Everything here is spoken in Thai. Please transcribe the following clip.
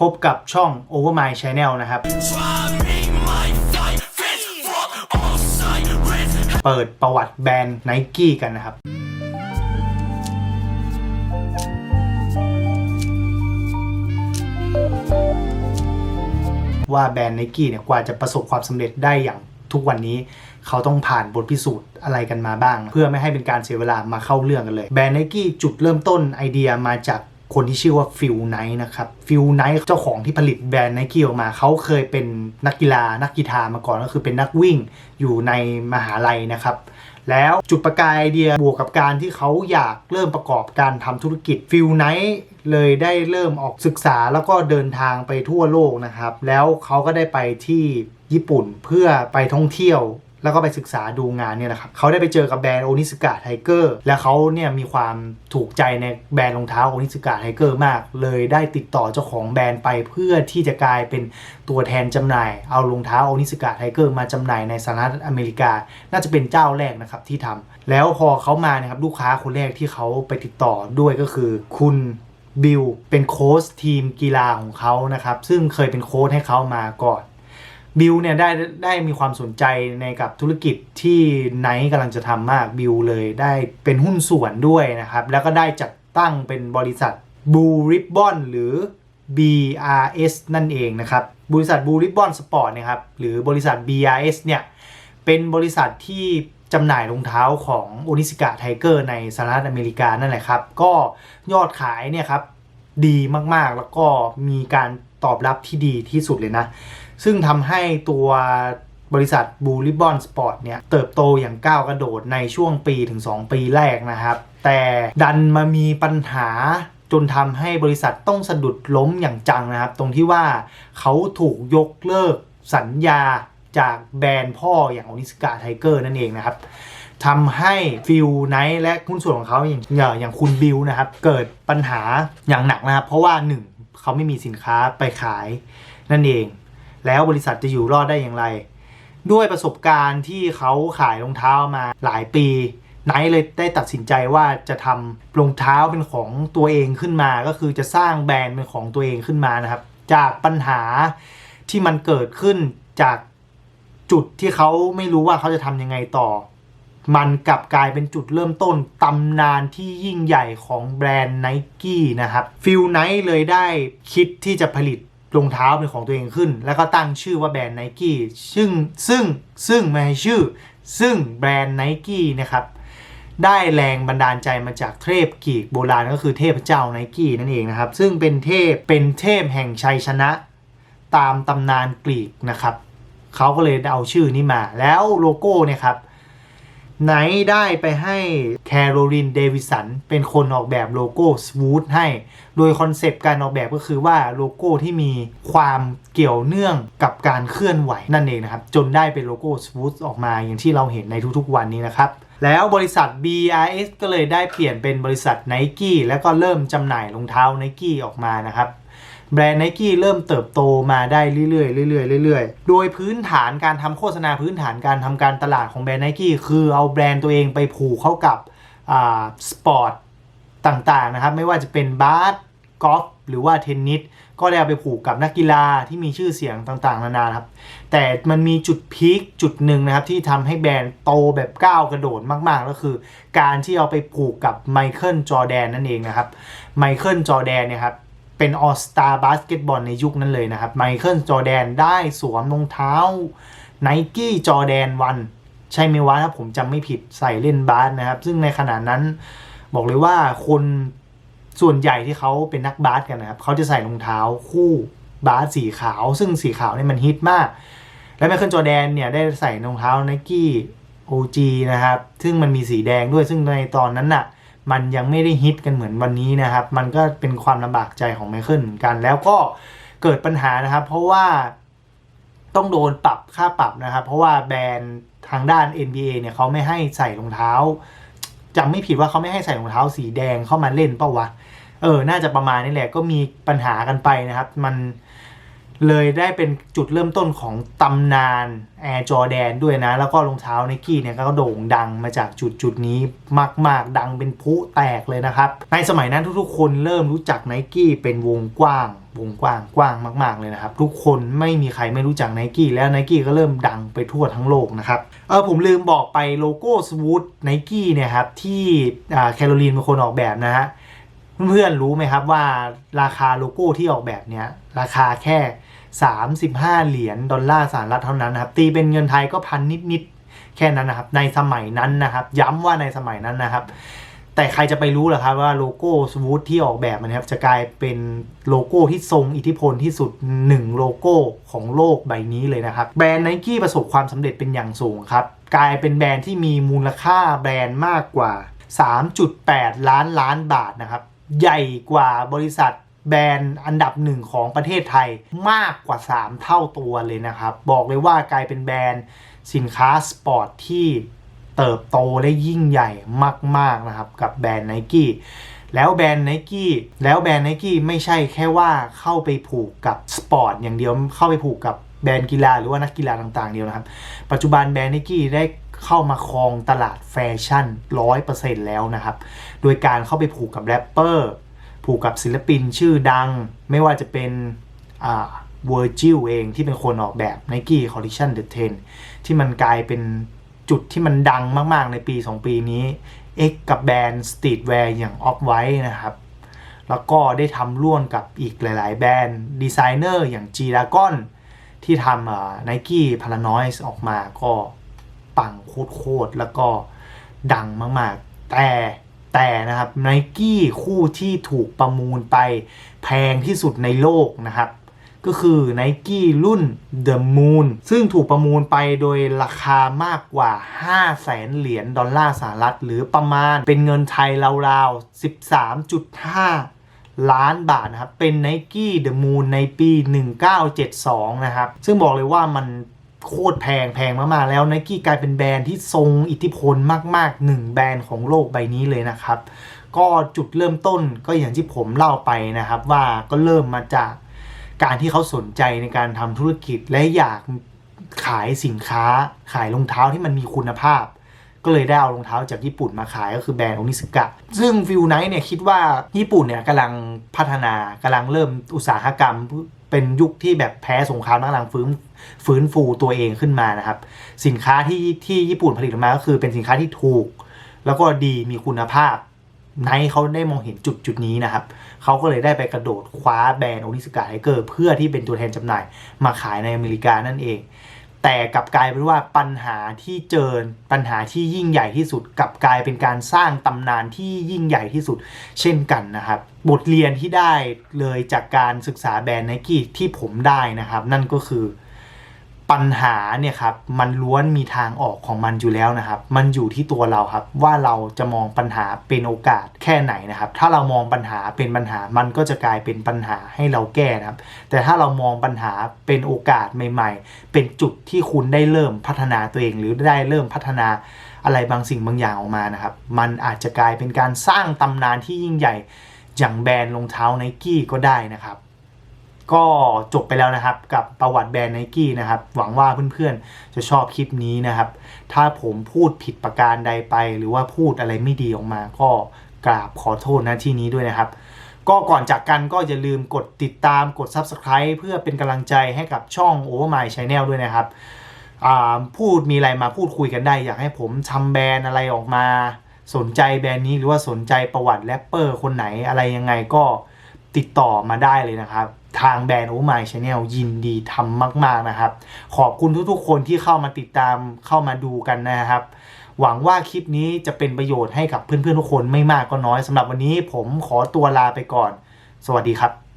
พบกับช่อง Over My Channel นะครับ เปิดประวัติแบรนด์ Nike กันนะครับว่าแบรนด์ Nike เนี่ยกว่าจะประสบความสำเร็จได้อย่างทุกวันนี้ เขาต้องผ่านบทพิสูจน์อะไรกันมาบ้าง เพื่อไม่ให้เป็นการเสียเวลามาเข้าเรื่องกันเลย แบรนด์ Nike จุดเริ่มต้นไอเดียมาจาก คนที่ชื่อว่าฟิลไนท์นะครับฟิลไนท์เจ้าของที่ผลิตแบรนด์ Nike ออกมา เขาเคยเป็นนักกีฬานักกีฬามาก่อนก็คือเป็นนักวิ่งอยู่ในมหาลัยนะครับ แล้วจุดประกายไอเดียบวกกับการที่เขาอยากเริ่มประกอบการทำธุรกิจฟิลไนท์เลยได้เริ่มออกศึกษาแล้วก็เดินทางไปทั่วโลกนะครับ แล้วเขาก็ได้ไปที่ญี่ปุ่นเพื่อไปท่องเที่ยว แล้วก็ไปศึกษาดูงานเนี่ยนะครับเขาได้ไปเจอกับแบรนด์โอนิสกะไทเกอร์และเขาเนี่ยมีความถูกใจในแบรนด์รองเท้าโอนิสกะไทเกอร์มาก เลยได้ติดต่อเจ้าของแบรนด์ไปเพื่อที่จะกลายเป็นตัวแทนจำหน่าย เอารองเท้าโอนิสกะไทเกอร์มาจำหน่ายในสหรัฐอเมริกา น่าจะเป็นเจ้าแรกนะครับที่ทำแล้วพอเขามาเนะครับลูกค้าคนแรกที่เขาไปติดต่อด้วยก็คือ คุณบิลเป็นโค้ชทีมกีฬาของเขานะครับซึ่งเคยเป็นโค้ชให้เขามาก่อน บิลเนี่ยได้ได้มีความสนใจในกับธุรกิจที่ไนท์กำลังจะทำมากบิลเลยได้เป็นหุ้นส่วนด้วยนะครับ แล้วก็ได้จัดตั้งเป็นบริษัท Blue Ribbon หรือ BRS นั่นเองนะครับ บริษัท Blue Ribbon Sport เนะครับหรือบริษัท BRS เนี่ยเป็นบริษัทที่จำหน่ายรองเท้าของโอนิสกะไทเกอร์ในสหรัฐอเมริกานั่นแหละครับ ก็ยอดขายเนี่ยครับดีมากๆแล้วก็มีการตอบรับที่ดีที่สุดเลยนะ ซึ่งทำให้ตัวบริษัท Blue Ribbon Sport เนี่ยเติบโตอย่างก้าวกระโดดในช่วงปีถึง 2 ปีแรกนะครับ แต่ดันมามีปัญหาจนทำให้บริษัทต้องสะดุดล้มอย่างจังนะครับ ตรงที่ว่าเขาถูกยกเลิกสัญญาจากแบรนด์พ่ออย่างอนิสกาไทเกอร์นั่นเองนะครับทำให้ฟิลไนท์และหุ้นส่วนของเขาอย่างอย่างคุณบิลนะครับ เกิดปัญหาอย่างหนักนะครับ เพราะว่าหนึ่งเขาไม่มีสินค้าไปขายนั่นเอง แล้วบริษัทจะอยู่รอดได้อย่างไร ด้วยประสบการณ์ที่เขาขายรองเท้ามาหลายปีไนท์เลยได้ตัดสินใจว่าจะทำรองเท้าเป็นของตัวเองขึ้นมา ก็คือจะสร้างแบรนด์เป็นของตัวเองขึ้นมานะครับ จากปัญหาที่มันเกิดขึ้นจากจุดที่เขาไม่รู้ว่าเขาจะทำยังไงต่อ มันกลับกลายเป็นจุดเริ่มต้นตำนานที่ยิ่งใหญ่ของแบรนด์ไนกี้นะครับฟิลไนท์เลยได้คิดที่จะผลิต รองเท้าเป็นของตัวเองขึ้น แล้วก็ตั้งชื่อว่าแบรนด์ไนกี้ซึ่งซึ่งซึ่งไม่ให้ชื่อ ซึ่งแบรนด์ไนกี้นะครับได้แรงบันดาลใจมาจากเทพกรีกโบราณก็คือเทพเจ้าไนกี้นั่นเองนะครับ ซึ่งเป็นเทพเป็นเทพแห่งชัยชนะ ตามตำนานกรีกนะครับเขาก็เลยเอาชื่อนี้มา แล้วโลโก้เนี่ยครับ ไนท์ได้ไปให้แคโรลินเดวิสันเป็นคนออกแบบโลโก้สวูทให้ โดยคอนเซปต์การออกแบบก็คือว่าโลโก้ที่มีความเกี่ยวเนื่องกับการเคลื่อนไหวนั่นเองนะครับ จนได้เป็นโลโก้สวูทออกมาอย่างที่เราเห็นในทุกๆวันนี้นะครับแล้วบริษัท BRS ก็เลยได้เปลี่ยนเป็นบริษัท Nike แล้วก็เริ่มจำหน่ายรองเท้า Nike ออกมานะครับ แบรนด์ Nike เริ่มเติบโตมาได้เรื่อยๆเรื่อยๆเรื่อยๆ โดยพื้นฐานการทำโฆษณาพื้นฐานการทำการตลาดของแบรนด์ Nike คือเอาแบรนด์ตัวเองไปผูกเข้ากับอ่าสปอร์ตต่างๆนะครับ ไม่ว่าจะเป็นบาสกอล์ฟหรือว่าเทนนิสก็ได้เอาไปผูกกับนักกีฬาที่มีชื่อเสียงต่างๆ นานาครับ แต่มันมีจุดพีคจุดหนึ่งนะครับ ที่ทำให้แบรนด์โตแบบก้าวกระโดดมากๆ ก็คือ การที่เอาไปผูกกับไมเคิลจอแดนนั่นเองนะครับไมเคิลจอแดนเนี่ยครับ เป็นออสตาบาสเกตบอลในยุคนั้นเลยนะครับไมเคิลจอแดนได้สวมรองเท้าไนกี้จอแดนวันใช่ไหมวะถ้าผมจำไม่ผิดใส่เล่นบาสนะครับ ซึ่งในขณะนั้นบอกเลยว่าคนส่วนใหญ่ที่เขาเป็นนักบาสกันนะครับเขาจะใส่รองเท้าคู่บาสสีขาว ซึ่งสีขาวเนี่ยมันฮิตมาก และไมเคิลจอแดนเนี่ยได้ใส่รองเท้าไนกี้ OG นะครับ ซึ่งมันมีสีแดงด้วยซึ่งในตอนนั้นน่ะ มันยังไม่ได้ฮิตกันเหมือนวันนี้นะครับ มันก็เป็นความลำบากใจของไมเคิลเหมือนกัน แล้วก็เกิดปัญหานะครับ เพราะว่าต้องโดนปรับค่าปรับนะครับ เพราะว่าแบรนด์ทางด้าน NBA เนี่ยเขาไม่ให้ใส่รองเท้าจำไม่ผิดว่าเขาไม่ให้ใส่รองเท้าสีแดงเข้ามาเล่นเปล่าวะเออ น่าจะประมาณนี้แหละ ก็มีปัญหากันไปนะครับ มัน เลยได้เป็นจุดเริ่มต้นของตำนาน Air Jordan ด้วยนะ แล้วก็รองเท้า n นกี้เนี่ยก็โด่งดังมาจากจุดจุดนี้มาก ๆ ดังเป็นพุแตกเลยนะครับ ในสมัยนั้นทุกๆ คนเริ่มรู้จัก n นกี้เป็นวงกว้าง วงกว้างกว้างมาก ๆ เลยนะครับ ทุกคนไม่มีใครไม่รู้จักไนกี้แล้วไนกี้ก็เริ่มดังไปทั่วทั้งโลกนะครับเออผมลืมบอกไปโลโก้สวูทไนกี้เนี่ยครับที่แคโรลีนเป็นคนออกแบบนะฮะ เพื่อนๆรู้ไหมครับว่าราคาโลโก้ที่ออกแบบเนี้ยราคาแค่ 35 เหรียญดอลลาร์สหรัฐเท่านั้นนะครับ ตีเป็นเงินไทยก็พันนิดๆแค่นั้นนะครับ ในสมัยนั้นนะครับ ย้ำว่าในสมัยนั้นนะครับ แต่ใครจะไปรู้ล่ะครับว่าโลโก้สวูทที่ออกแบบมันครับจะกลายเป็นโลโก้ที่ทรงอิทธิพลที่สุดหนึ่งโลโก้ของโลกใบนี้เลยนะครับ แบรนด์ไนกี้ประสบความสำเร็จเป็นอย่างสูงครับกลายเป็นแบรนด์ที่มีมูลค่าแบรนด์มากกว่า 3.8 ล้านล้านบาทนะครับ ใหญ่กว่าบริษัทแบรนด์อันดับหนึ่งของประเทศไทยมากกว่า 3 เท่าตัวเลยนะครับ บอกเลยว่ากลายเป็นแบรนด์สินค้าสปอร์ตที่เติบโตและยิ่งใหญ่มาก ๆ นะครับ กับแบรนด์ไนกี้แล้วแบรนด์ไนกี้แล้วแบรนด์ไนกี้ไม่ใช่แค่ว่าเข้าไปผูกกับสปอร์ตอย่างเดียวเข้าไปผูกกับแบรนด์กีฬาหรือว่านักกีฬาต่างๆเดียวนะครับ ปัจจุบันแบรนด์ไนกี้ได้ เข้ามาครองตลาดแฟชั่น100%แล้วนะครับ โดยการเข้าไปผูกกับแรปเปอร์ผูกกับศิลปินชื่อดัง ไม่ว่าจะเป็นอ่าเวอร์จิลเองที่เป็นคนออกแบบ Nike Collection The 10 ที่มันกลายเป็นจุดที่มันดังมาก ๆ ในปี 2 ปีนี้ X กับแบรนด์สตรีทแวร์อย่าง Off White นะครับ แล้วก็ได้ทำร่วมกับอีกหลาย ๆ แบรนด์ดีไซเนอร์อย่าง G Dragon ที่ทำไนกี้พารานอยส์ออกมาก็ ปังโคตรๆแล้วก็ดังมากๆ แต่แต่นะครับไนกี้คู่ที่ถูกประมูลไปแพงที่สุดในโลกนะครับ ก็คือ n i กี้รุ่น The Moon ซึ่งถูกประมูลไปโดยราคามากกว่า 5 0 0แสนเหรียญดอลลาร์สหรัฐ หรือประมาณเป็นเงินไทยราวๆ 13.5ล้านบาทนะครับ เป็น n i กี้ The Moon ในปี 1972 นะครับ ซึ่งบอกเลยว่ามัน โคตรแพงแพงมากๆแล้ว n i กี้กลายเป็นแบรนด์ที่ทรงอิทธิพลมากๆหนึ่งแบรนด์ของโลกใบนี้เลยนะครับ ก็จุดเริ่มต้นก็อย่างที่ผมเล่าไปนะครับ ว่าก็เริ่มมาจากการที่เขาสนใจในการทำธุรกิจและอยากขายสินค้าขายรองเท้าที่มันมีคุณภาพ ก็เลยได้เอารองเท้าจากญี่ปุ่นมาขายก็คือแบรนด์โอนิสกะ ซึ่งฟิลไนท์เนี่ยคิดว่าญี่ปุ่นเนี่ยกำลังพัฒนากำลังเริ่มอุตสาหกรรม เป็นยุคที่แบบแพ้สงครามกำลังฟื้นฟื้นฟูตัวเองขึ้นมานะครับ สินค้าที่ที่ญี่ปุ่นผลิตออกมาก็คือเป็นสินค้าที่ถูก แล้วก็ดีมีคุณภาพไนท์เขาได้มองเห็นจุดจุดนี้นะครับ เขาก็เลยได้ไปกระโดดคว้าแบรนด์โอนิสกาไทเกอร์เพื่อที่เป็นตัวแทนจำหน่ายมาขายในอเมริกานั่นเอง แต่กลับกลายเป็นว่าปัญหาที่เจอปัญหาที่ยิ่งใหญ่ที่สุดกลับกลายเป็นการสร้างตำนานที่ยิ่งใหญ่ที่สุด เช่นกันนะครับ บทเรียนที่ได้เลยจากการศึกษาแบรนด์ไนกี้ที่ผมได้นะครับ นั่นก็คือ ปัญหาเนี่ยครับมันล้วนมีทางออกของมันอยู่แล้วนะครับ มันอยู่ที่ตัวเราครับว่าเราจะมองปัญหาเป็นโอกาสแค่ไหนนะครับ ถ้าเรามองปัญหาเป็นปัญหามันก็จะกลายเป็นปัญหาให้เราแก้นะครับ แต่ถ้าเรามองปัญหาเป็นโอกาสใหม่ ๆ เป็นจุดที่คุณได้เริ่มพัฒนาตัวเองหรือได้เริ่มพัฒนาอะไรบางสิ่งบางอย่างออกมานะครับ มันอาจจะกลายเป็นการสร้างตำนานที่ยิ่งใหญ่อย่างแบรนด์รองเท้าไนกี้ก็ได้นะครับ ก็จบไปแล้วนะครับ กับประวัติแบรนด์ไนกี้นะครับ หวังว่าเพื่อนๆ จะชอบคลิปนี้นะครับ ถ้าผมพูดผิดประการใดไป หรือว่าพูดอะไรไม่ดีออกมา ก็กราบขอโทษนะที่นี้ด้วยนะครับ ก็ก่อนจากกันก็อย่าลืมกดติดตามกด Subscribe เพื่อเป็นกำลังใจให้กับช่อง Over My Channel ด้วยนะครับพูดมีอะไรมาพูดคุยกันได้ อยากให้ผมทำแบรนด์อะไรออกมา สนใจแบรนด์นี้หรือว่าสนใจประวัติแรปเปอร์คนไหนอะไรยังไงก็ติดต่อมาได้เลยนะครับ ทางแบรนด์โอไมชาแนลยินดีทำมาก ๆนะครับ ขอบคุณทุกๆ คนที่เข้ามาติดตามเข้ามาดูกันนะครับ หวังว่าคลิปนี้จะเป็นประโยชน์ให้กับเพื่อนๆทุกคนไม่มากก็น้อยสำหรับวันนี้ผมขอตัวลาไปก่อน สวัสดีครับ